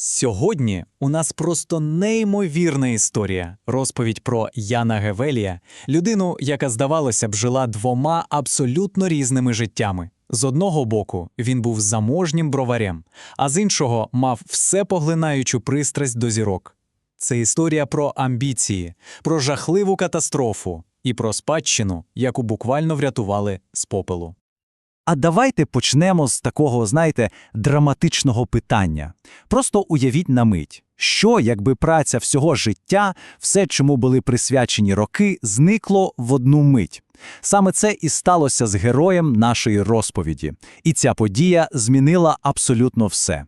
Сьогодні у нас просто неймовірна історія. Розповідь про Яна Гевелія, людину, яка, здавалося б, жила двома абсолютно різними життями. З одного боку, він був заможнім броварем, а з іншого мав всепоглинаючу пристрасть до зірок. Це історія про амбіції, про жахливу катастрофу і про спадщину, яку буквально врятували з попелу. А давайте почнемо з такого, знаєте, драматичного питання. Просто уявіть на мить, що якби праця всього життя, все, чому були присвячені роки, зникло в одну мить. Саме це і сталося з героєм нашої розповіді. І ця подія змінила абсолютно все.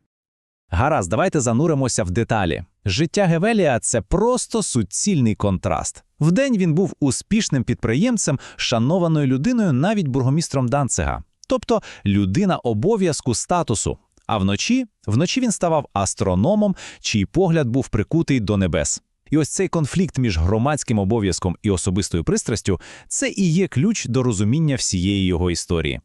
Гаразд, давайте зануримося в деталі. Життя Гевелія – це просто суцільний контраст. Вдень він був успішним підприємцем, шанованою людиною, навіть бургомістром Данцига. Тобто людина обов'язку статусу. А вночі, вночі він ставав астрономом, чий погляд був прикутий до небес. І ось цей конфлікт між громадським обов'язком і особистою пристрастю – це і є ключ до розуміння всієї його історії.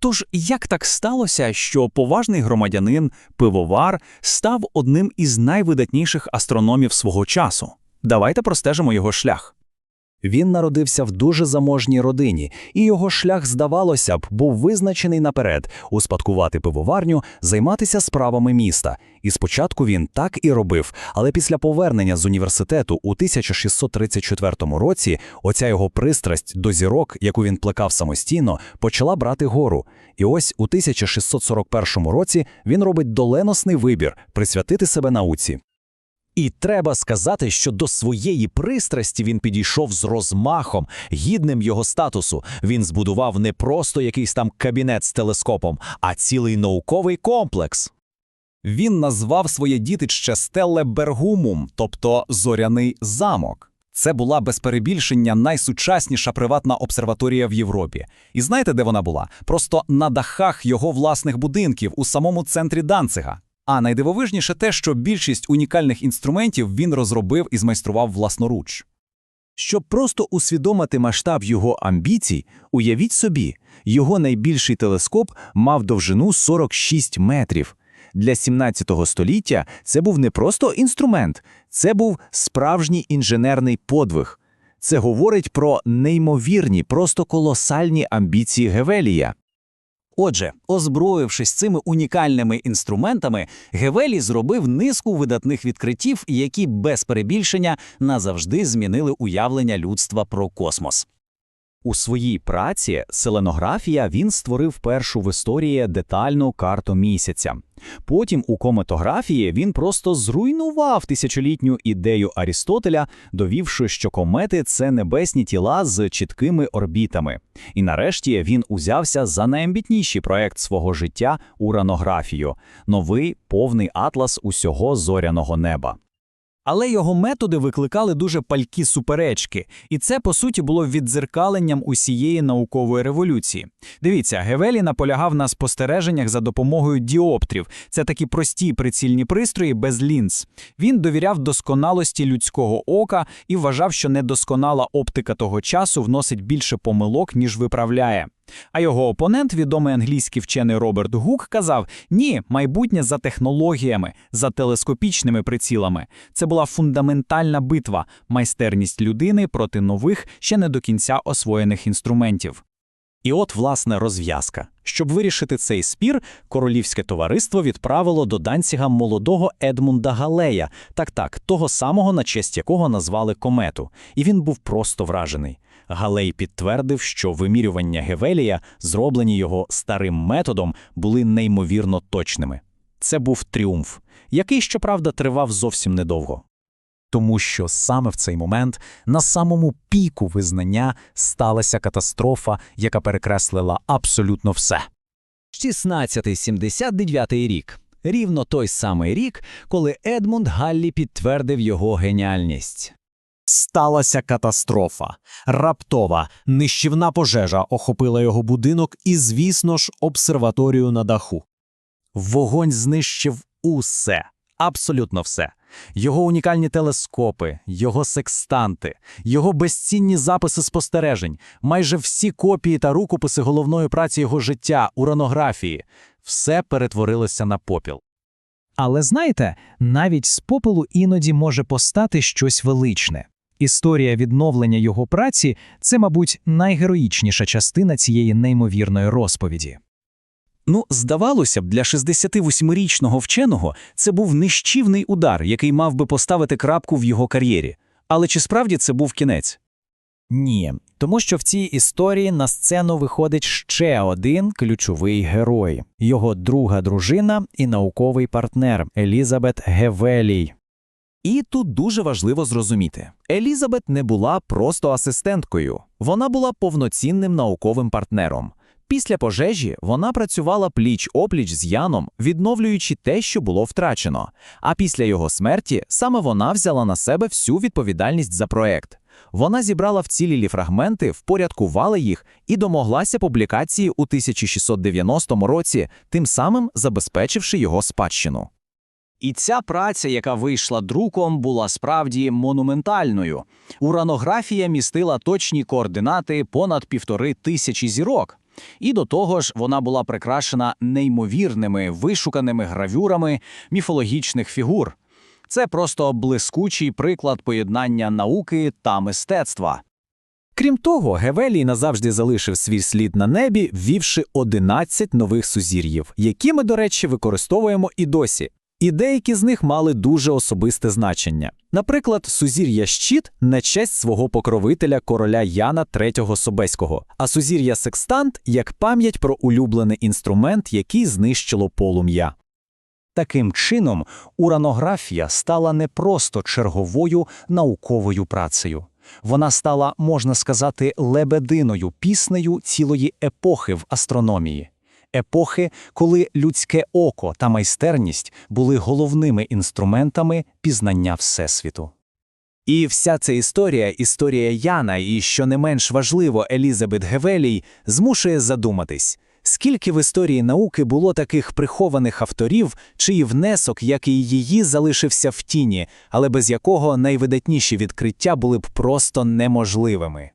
Тож як так сталося, що поважний громадянин, пивовар, став одним із найвидатніших астрономів свого часу? Давайте простежимо його шлях. Він народився в дуже заможній родині, і його шлях, здавалося б, був визначений наперед успадкувати пивоварню, займатися справами міста. І спочатку він так і робив, але після повернення з університету у 1634 році оця його пристрасть до зірок, яку він плекав самостійно, почала брати гору. І ось у 1641 році він робить доленосний вибір присвятити себе науці. І треба сказати, що до своєї пристрасті він підійшов з розмахом, гідним його статусу. Він збудував не просто якийсь там кабінет з телескопом, а цілий науковий комплекс. Він назвав своє дітище Стелле Бергумум, тобто зоряний замок. Це була без перебільшення найсучасніша приватна обсерваторія в Європі. І знаєте, де вона була? Просто на дахах його власних будинків у самому центрі Данцига. А найдивовижніше те, що більшість унікальних інструментів він розробив і змайстрував власноруч. Щоб просто усвідомити масштаб його амбіцій, уявіть собі, його найбільший телескоп мав довжину 46 метрів. Для 17 століття це був не просто інструмент, це був справжній інженерний подвиг. Це говорить про неймовірні, просто колосальні амбіції Гевелія. Отже, озброївшись цими унікальними інструментами, Гевелі зробив низку видатних відкриттів, які без перебільшення назавжди змінили уявлення людства про космос. У своїй праці селенографія він створив першу в історії детальну карту місяця. Потім у кометографії він просто зруйнував тисячолітню ідею Арістотеля, довівши, що комети це небесні тіла з чіткими орбітами. І нарешті він узявся за найамбітніший проект свого життя уранографію новий повний атлас усього зоряного неба. Але його методи викликали дуже палькі суперечки, і це, по суті, було віддзеркаленням усієї наукової революції. Дивіться, Гевелі наполягав на спостереженнях за допомогою діоптрів. Це такі прості прицільні пристрої без лінз. Він довіряв досконалості людського ока і вважав, що недосконала оптика того часу вносить більше помилок, ніж виправляє. А його опонент, відомий англійський вчений Роберт Гук, казав: ні, майбутнє за технологіями, за телескопічними прицілами. Це була фундаментальна битва, майстерність людини проти нових, ще не до кінця освоєних інструментів. І от, власне, розв'язка. Щоб вирішити цей спір, королівське товариство відправило до Данціга молодого Едмунда Галея, так-так, того самого, на честь якого назвали комету, і він був просто вражений. Галей підтвердив, що вимірювання Гевелія, зроблені його старим методом, були неймовірно точними. Це був тріумф, який, щоправда, тривав зовсім недовго. Тому що саме в цей момент, на самому піку визнання, сталася катастрофа, яка перекреслила абсолютно все. 1679 рік. Рівно той самий рік, коли Едмунд Галлі підтвердив його геніальність. Сталася катастрофа. Раптова, нищівна пожежа охопила його будинок і, звісно ж, обсерваторію на даху. Вогонь знищив усе, абсолютно все. Його унікальні телескопи, його секстанти, його безцінні записи спостережень, майже всі копії та рукописи головної праці його життя, уранографії – все перетворилося на попіл. Але знаєте, навіть з попелу іноді може постати щось величне. Історія відновлення його праці це, мабуть, найгероїчніша частина цієї неймовірної розповіді. Ну, здавалося б, для 68-річного вченого це був нищівний удар, який мав би поставити крапку в його кар'єрі. Але чи справді це був кінець? Ні, тому що в цій історії на сцену виходить ще один ключовий герой його друга дружина і науковий партнер Елізабет Гевелій. І тут дуже важливо зрозуміти: Елізабет не була просто асистенткою, вона була повноцінним науковим партнером. Після пожежі вона працювала пліч-опліч з Яном, відновлюючи те, що було втрачено. А після його смерті саме вона взяла на себе всю відповідальність за проект. Вона зібрала вцілілі фрагменти, впорядкувала їх і домоглася публікації у 1690 році, тим самим забезпечивши його спадщину. І ця праця, яка вийшла друком, була справді монументальною. Уранографія містила точні координати понад півтори тисячі зірок. І до того ж, вона була прикрашена неймовірними вишуканими гравюрами міфологічних фігур. Це просто блискучий приклад поєднання науки та мистецтва. Крім того, Гевелій назавжди залишив свій слід на небі, ввівши 11 нових сузір'їв, які ми, до речі, використовуємо і досі. І деякі з них мали дуже особисте значення. Наприклад, сузір'я щит на честь свого покровителя короля Яна III Собеського, а сузір'я секстант як пам'ять про улюблений інструмент, який знищило полум'я. Таким чином, уранографія стала не просто черговою науковою працею. Вона стала, можна сказати, лебединою піснею цілої епохи в астрономії. Епохи, коли людське око та майстерність були головними інструментами пізнання Всесвіту. І вся ця історія, історія Яна і, що не менш важливо, Елізабет Гевелій, змушує задуматись, скільки в історії науки було таких прихованих авторів, чиї внесок, як і її, залишився в тіні, але без якого найвидатніші відкриття були б просто неможливими.